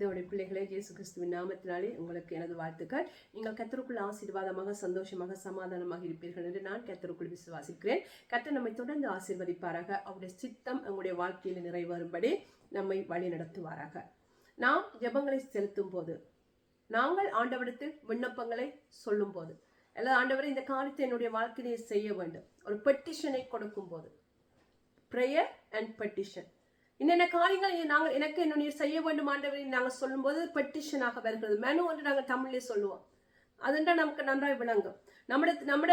தேவடைய பிள்ளைகளே இயேசு கிறிஸ்துவின் நாமத்தினாலே உங்களுக்கு எனது வாழ்த்துக்கள். நீங்கள் கத்தருக்குள் ஆசீர்வாதமாக சந்தோஷமாக சமாதானமாக இருப்பீர்கள் என்று நான் கத்தருக்குள் விசுவாசிக்கிறேன். கத்தர் நம்மை தொடர்ந்து ஆசீர்வதிப்பாராக. அவருடைய சித்தம் எங்களுடைய வாழ்க்கையில் நிறைவேறும்படி நம்மை வழி நடத்துவாராக. நாம் ஜபங்களை செலுத்தும் போது நாங்கள் ஆண்டவரிடத்தில் விண்ணப்பங்களை சொல்லும் போது அல்லது ஆண்டவரை இந்த காரியத்தை என்னுடைய வாழ்க்கையை செய்ய வேண்டும். ஒரு பெட்டிஷனை கொடுக்கும் போது ப்ரேயர் அண்ட் பெட்டிஷன் என்னென்ன காரியங்களை நாங்கள் எனக்கு என்ன நீர் செய்ய வேண்டும் ஆண்டவரை நாங்கள் சொல்லும்போது பெட்டிஷனாக வருகிறது. மெனு என்று நாங்கள் தமிழ்லேயே சொல்லுவோம். அதுண்டா நமக்கு நன்றாய் விளங்கும். நம்மட நம்மட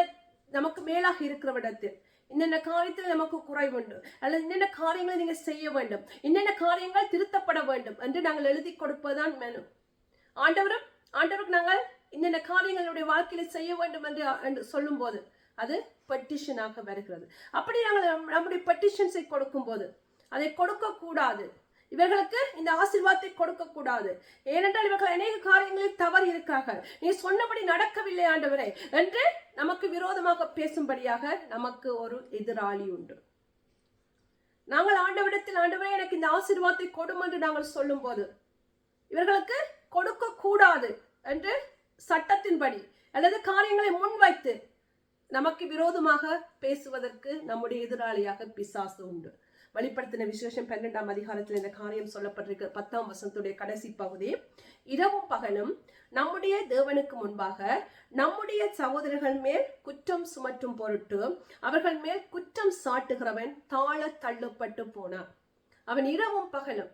நமக்கு மேலாக இருக்கிறவிடத்தில் என்னென்ன காரியத்தில் நமக்கு குறைவுண்டு அல்லது என்னென்ன காரியங்களை நீங்கள் செய்ய வேண்டும் என்னென்ன காரியங்கள் திருத்தப்பட வேண்டும் என்று நாங்கள் எழுதி கொடுப்பதுதான் மெனு. ஆண்டவரும் ஆண்டவருக்கு நாங்கள் என்னென்ன காரியங்களுடைய வாழ்க்கையில செய்ய வேண்டும் என்று என்று சொல்லும்போது அது பெட்டிஷனாக வருகிறது. அப்படி நாங்கள் நம்முடைய பெட்டிஷன்ஸை கொடுக்கும்போது அதை கொடுக்கக்கூடாது. இவர்களுக்கு இந்த ஆசிர்வாதத்தை கொடுக்க கூடாது ஏனென்றால் இவர்கள் அநேக காரியங்களில் தவறு இருக்கார்கள் நீ சொன்னபடி நடக்கவில்லை ஆண்டவரே என்று நமக்கு விரோதமாக பேசும்படியாக நமக்கு ஒரு எதிராளி உண்டு. நாங்கள் ஆண்டவரிடத்தில் ஆண்டவரே எனக்கு இந்த ஆசீர்வாதத்தை கொடும் என்று நாங்கள் சொல்லும்போது இவர்களுக்கு கொடுக்க கூடாது என்று சட்டத்தின்படி அல்லது காரியங்களை முன்வைத்து நமக்கு விரோதமாக பேசுவதற்கு நம்முடைய எதிராளியாக பிசாசு உண்டு. வெளிப்படுத்தின விசேஷம் பன்னெண்டாம் அதிகாரத்தில் இந்த காரியம் சொல்லப்பட்டிருக்க. பத்தாம் வசனத்துடைய கடைசி பகுதி. இரவும் பகலும் நம்முடைய தேவனுக்கு முன்பாக நம்முடைய சகோதரர்கள் மேல் குற்றம் சுமற்றும் பொருட்டு அவர்கள் மேல் குற்றம் சாட்டுகிறவன் தாழ தள்ளுப்பட்டு போனான். அவன் இரவும் பகலும்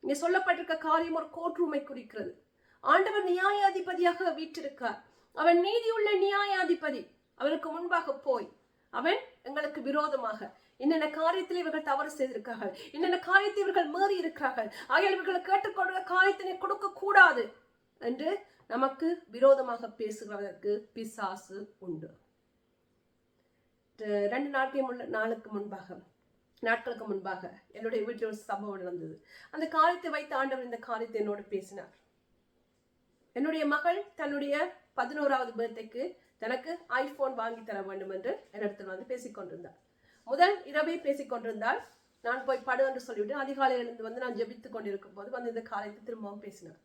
இங்க சொல்லப்பட்டிருக்க காரியம் ஒரு கோர்ட் ரூமை குறிக்கிறது. ஆண்டவர் நியாயாதிபதியாக வீற்றிருக்கார். அவன் நீதியுள்ள நியாயாதிபதி. அவருக்கு முன்பாக போய் அவன் எங்களுக்கு விரோதமாக என்னென்ன காரியத்தில் இவர்கள் தவறு செய்திருக்கார்கள் என்னென்ன காரியத்தை இவர்கள் மீறி இருக்கிறார்கள்? ஆகிய இவர்கள் கேட்டுக்கொண்ட காரியத்தினை கொடுக்க கூடாது என்று நமக்கு விரோதமாக பேசுகிறதற்கு பிசாசு உண்டு. ரெண்டு நாட்கள் முன் நாளுக்கு முன்பாக நாட்களுக்கு முன்பாக என்னுடைய வீட்டில் ஒரு சம்பவம் நடந்தது. அந்த காரியத்தை வைத்து ஆண்டவர் இந்த காரியத்தை என்னோடு பேசினார். என்னுடைய மகள் தன்னுடைய பதினோராவது பர்த்டேக்கு தனக்கு ஐபோன் வாங்கி தர வேண்டும் என்று என்னிடத்தில் வந்து பேசிக்கொண்டிருந்தார். முதல் இரவே பேசிக் கொண்டிருந்தால் நான் போய் படு என்று சொல்லிவிட்டு அதிகாலையில் இருந்து வந்து நான் ஜெபித்துக் கொண்டிருக்கும் போது வந்து இந்த காரியத்தை திரும்பவும் பேசினார்.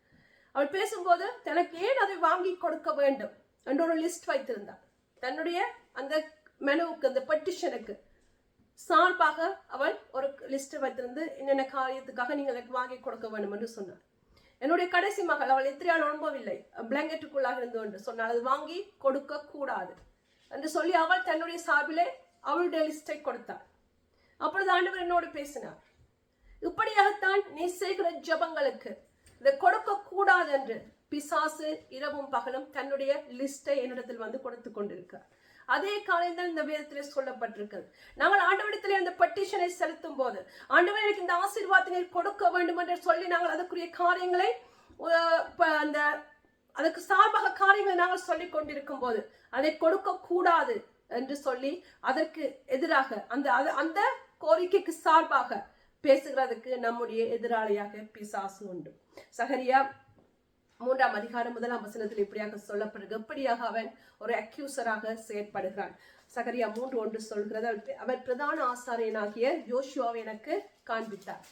அவள் பேசும்போது தனக்கு ஏன் அதை வாங்கி கொடுக்க வேண்டும் என்ற ஒரு லிஸ்ட் வைத்திருந்தார் தன்னுடைய அந்த மெனுவுக்கு அந்த பெட்டிஷனுக்கு சார்பாக அவள் ஒரு லிஸ்ட் வைத்திருந்து என்னென்ன காரியத்துக்காக நீங்கள் எனக்கு வாங்கி கொடுக்க வேண்டும் என்று சொன்னார் என்னுடைய கடைசி மகள் அவள் எத்திரியால் நம்பவில்லை. பிளாங்கெட்டுக்குள்ளாக இருந்து என்று சொன்னால் அது வாங்கி கொடுக்க கூடாது என்று சொல்லி அவள் தன்னுடைய சார்பிலே அவளுடைய லிஸ்டை கொடுத்தார். அப்பொழுது ஆண்டவர் என்னோடு பேசினார். இப்படியாகத்தான் நீ செய்கிற ஜெபங்களுக்கு இதை கொடுக்க கூடாது என்று பிசாசு இரவும் பகலும் தன்னுடைய லிஸ்டை என்னிடத்தில் வந்து கொடுத்து கொண்டிருக்கார் அதே காலையில் தான் இந்த வேதத்திலே சொல்லப்பட்டிருக்கிறது. நாங்கள் ஆண்டவரிடத்திலே அந்த பெட்டிஷனை செலுத்தும் போது ஆண்டவர் எனக்கு இந்த ஆசீர்வாதத்தினை கொடுக்க வேண்டும் என்று சொல்லி நாங்கள் அதற்குரிய காரியங்களை அந்த அதுக்கு சார்பாக காரியங்களை நாங்கள் சொல்லிக் கொண்டிருக்கும் போது அதை கொடுக்க கூடாது என்று சொல்லி அதற்கு எதிராக அந்த அந்த கோரிக்கைக்கு சார்பாக பேசுகிறதுக்கு நம்முடைய எதிராளியாக பிசாசு உண்டு. சகரியா மூன்றாம் அதிகாரம் முதலாம் வசனத்தில் இப்படியாக சொல்லப்படுகிறது எப்படியாக அவன் ஒரு அக்யூசராக செயற்படுகிறான்? சகரியா மூன்று ஒன்று சொல்கிறது. அவர் பிரதான ஆசாரியனாகிய யோசுவாவை எனக்கு காண்பித்தார்.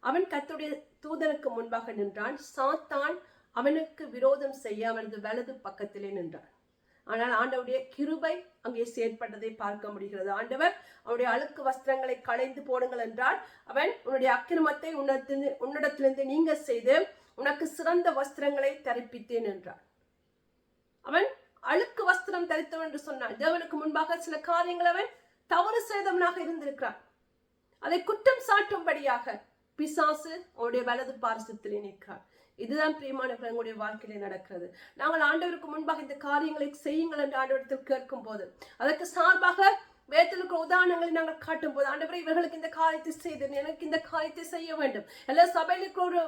அவன் கத்துடைய தூதனுக்கு முன்பாக நின்றான். சாத்தான் அவனுக்கு விரோதம் செய்ய அவனது வலது பக்கத்திலே நின்றான். ஆனால் ஆண்டவருடைய கிருபை அங்கே செயற்பட்டதை பார்க்க முடிகிறது. ஆண்டவர் அவனுடைய அழுக்கு வஸ்திரங்களை களைந்து போடுங்கள் என்றால் அவன் உன்னுடைய அக்கிரமத்தை உன்னிடத்திலிருந்து உன்னிடத்திலிருந்து நீங்க செய்து உனக்கு சிறந்த வஸ்திரங்களை தரிப்பித்தேன் என்றான் அவன் அழுக்கு வஸ்திரம் தரித்தவன் என்று சொன்னான். தேவனுக்கு முன்பாக சில காரியங்கள் அவன் தவறு செய்தவனாக இருந்திருக்கிறான். அதை குற்றம் சாட்டும்படியாக பிசாசு அவனுடைய வலது பாரசத்தில் நிற்கிறான் இதுதான் பிரியமானவர்கள் எங்களுடைய நடக்கிறது. நாங்கள் ஆண்டவருக்கு முன்பாக இந்த காரியங்களை செய்யுங்கள் என்று ஆண்டவரத்தில் கேட்கும் போது அதற்கு சார்பாக வேதத்தில் இருக்கிற உதாரணங்களை நாங்கள் காட்டும் போது ஆண்டவரை இவர்களுக்கு இந்த காரியத்தை செய்து எனக்கு இந்த காரியத்தை செய்ய வேண்டும். எல்லா சபையில் இருக்கிற ஒரு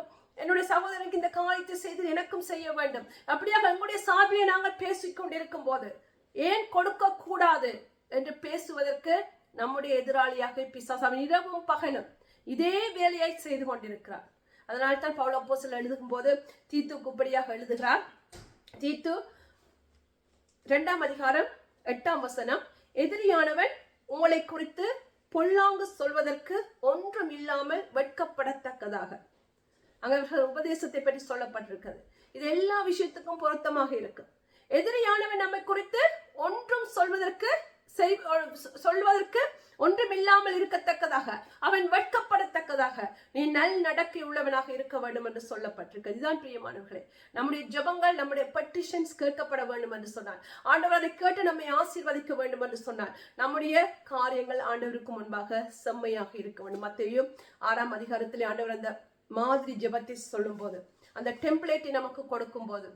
என்னுடைய சகோதரனுக்கு இந்த காரியத்தை செய்து எனக்கும் செய்ய வேண்டும். அப்படியாக எங்களுடைய சார்பிலே நாங்கள் பேசிக்கொண்டிருக்கும் போது ஏன் கொடுக்க கூடாது என்று பேசுவதற்கு நம்முடைய எதிராளியாக பிசாசாமி இரவும் பகலும் இதே வேலையை செய்து கொண்டிருக்கிறார். அதனால தான் பவுல அப்போஸ்தலர் எழுதும் போது தீத்து குப்படியாக எழுதுகிறார். தீத்து இரண்டாம் அதிகாரம் எட்டாம் வசனம் எதிரியானவன் உங்களை குறித்து பொல்லாங்கு சொல்வதற்கு ஒன்றும் இல்லாமல் வெட்கப்படத்தக்கதாக. அங்க அவர்கள் உபதேசத்தை பற்றி சொல்லப்பட்டிருக்கிறது. இது எல்லா விஷயத்துக்கும் பொருத்தமாக இருக்கு. எதிரியானவன் நம்மை குறித்து ஒன்றும் சொல்வதற்கு செய்- சொல்வதற்கு ஒன்றும் இல்லாமல் இருக்கத்தக்கதாக அவன் வெட்கப்படத்தக்கதாக நீ நல் நடக்கை உள்ளவனாக இருக்க வேண்டும் என்று சொல்லப்பட்டிருக்கு இதுதான் பிரியமானவர்களே நம்முடைய ஜெபங்கள் நம்முடைய பெட்டிஷன்ஸ் கேட்கப்பட வேண்டும் என்று சொன்னார். ஆண்டவர் அதை கேட்டு நம்மை ஆசீர்வதிக்க வேண்டும் என்று சொன்னார். நம்முடைய காரியங்கள் ஆண்டவருக்கு முன்பாக செம்மையாக இருக்க வேண்டும். மத்தையும் ஆறாம் அதிகாரத்திலே ஆண்டவர் அந்த மாதிரி ஜெபத்தை சொல்லும்போது அந்த டெம்ப்ளேட்டை நமக்கு கொடுக்கும் போது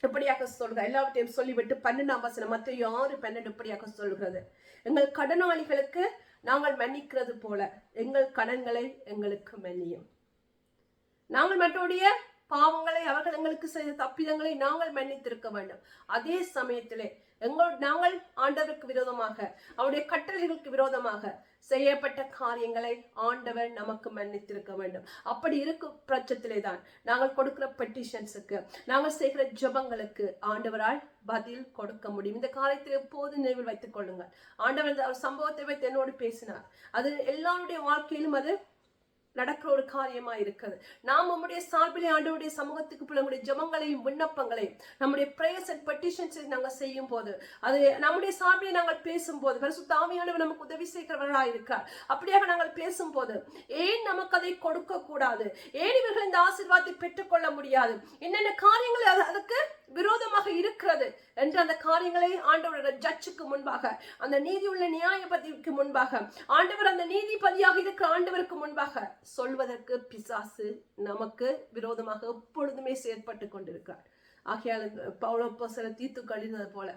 இப்படியாக சொல்கிறார் எல்லாவற்றையும் சொல்லிவிட்டு பன்னெண்டாம் வசனம் மற்ற யாரு பன்னெண்டு இப்படியாக சொல்கிறது. எங்கள் கடனாளிகளுக்கு நாங்கள் மன்னிக்கிறது போல எங்கள் கடன்களை எங்களுக்கு மன்னியும். நாங்கள் மற்றவருடைய பாவங்களை அவர்கள் எங்களுக்கு செய்த தப்பிதங்களை நாங்கள் மன்னித்திருக்க வேண்டும். அதே சமயத்திலே எங்கள் நாங்கள் ஆண்டவருக்கு விரோதமாக அவருடைய கட்டளைகளுக்கு விரோதமாக செய்யப்பட்ட காரியங்களை ஆண்டவர் நமக்கு மன்னித்திருக்க வேண்டும். அப்படி இருக்கும் பட்சத்திலே தான் நாங்கள் கொடுக்கிற பெட்டிஷன்ஸுக்கு நாங்கள் செய்கிற ஜெபங்களுக்கு ஆண்டவரால் பதில் கொடுக்க முடியும். இந்த காலத்தில் எப்போது நினைவில் வைத்துக் கொள்ளுங்கள். ஆண்டவர் அவர் சம்பவத்தை வைத்து என்னோடு பேசினார். அது எல்லாருடைய வாழ்க்கையிலும் அது நடக்கிற ஒரு காரியமா இருக்குது. நாம் நம்முடைய சார்பிலே ஆண்டவருடைய சமூகத்துக்கு பிள்ளை நம்முடைய விண்ணப்பங்களையும் நம்முடைய பிரேயர்ஸ் அண்ட் பெட்டிஷன்ஸை நாங்கள் செய்யும் போது அது நம்முடைய சார்பிலே நாங்கள் பேசும்போது பரிசுத்த ஆவியானவர் நமக்கு உதவி செய்கிறவர்களாக இருக்கார். அப்படியாக நாங்கள் பேசும்போது ஏன் நமக்கு அதை கொடுக்க கூடாது ஏன் இவர்கள் இந்த ஆசீர்வாதத்தை பெற்றுக்கொள்ள முடியாது? என்னென்ன காரியங்கள் அது- அதுக்கு விரோதமாக இருக்கிறது? என்று அந்த காரியங்களை ஆண்டவரோட ஜட்ஜுக்கு முன்பாக அந்த நீதியுள்ள நியாயபதிக்கு முன்பாக ஆண்டவர் அந்த நீதிபதியாக இருக்கிற ஆண்டவருக்கு முன்பாக சொல்வதற்கு பிசாசு நமக்கு விரோதமாக எப்பொழுதுமே செயற்பட்டு கொண்டிருக்கிறார் ஆகையால் பௌலப்போ சில தீத்து கழிந்தது போல.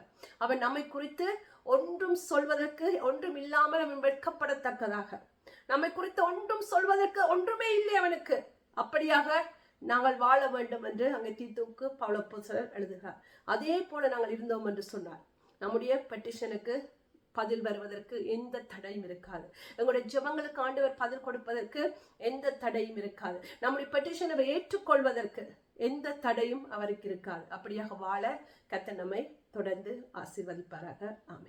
அவன் நம்மை குறித்து ஒன்றும் சொல்வதற்கு ஒன்றும் இல்லாமல் அவன் வெட்கப்படத்தக்கதாக. நம்மை குறித்து ஒன்றும் சொல்வதற்கு ஒன்றுமே இல்லை அவனுக்கு. அப்படியாக நாங்கள் வாழ வேண்டும் என்று அங்கே தீத்துவுக்கு பௌலப்போசலர் எழுதுகிறார். அதே போல நாங்கள் இருந்தோம் என்று சொன்னார். நம்முடைய பெட்டிஷனுக்கு பதில் வருவதற்கு எந்த தடையும் இருக்காது. எங்களுடைய ஜபங்களுக்கு ஆண்டவர் பதில் கொடுப்பதற்கு எந்த தடையும் இருக்காது. நம்முடைய பெட்டிஷனை ஏற்றுக்கொள்வதற்கு எந்த தடையும் அவருக்கு இருக்காது. அப்படியாக வாழ கத்த நம்மை தொடர்ந்து ஆசீர்வதிப்பாராக. ஆமென்.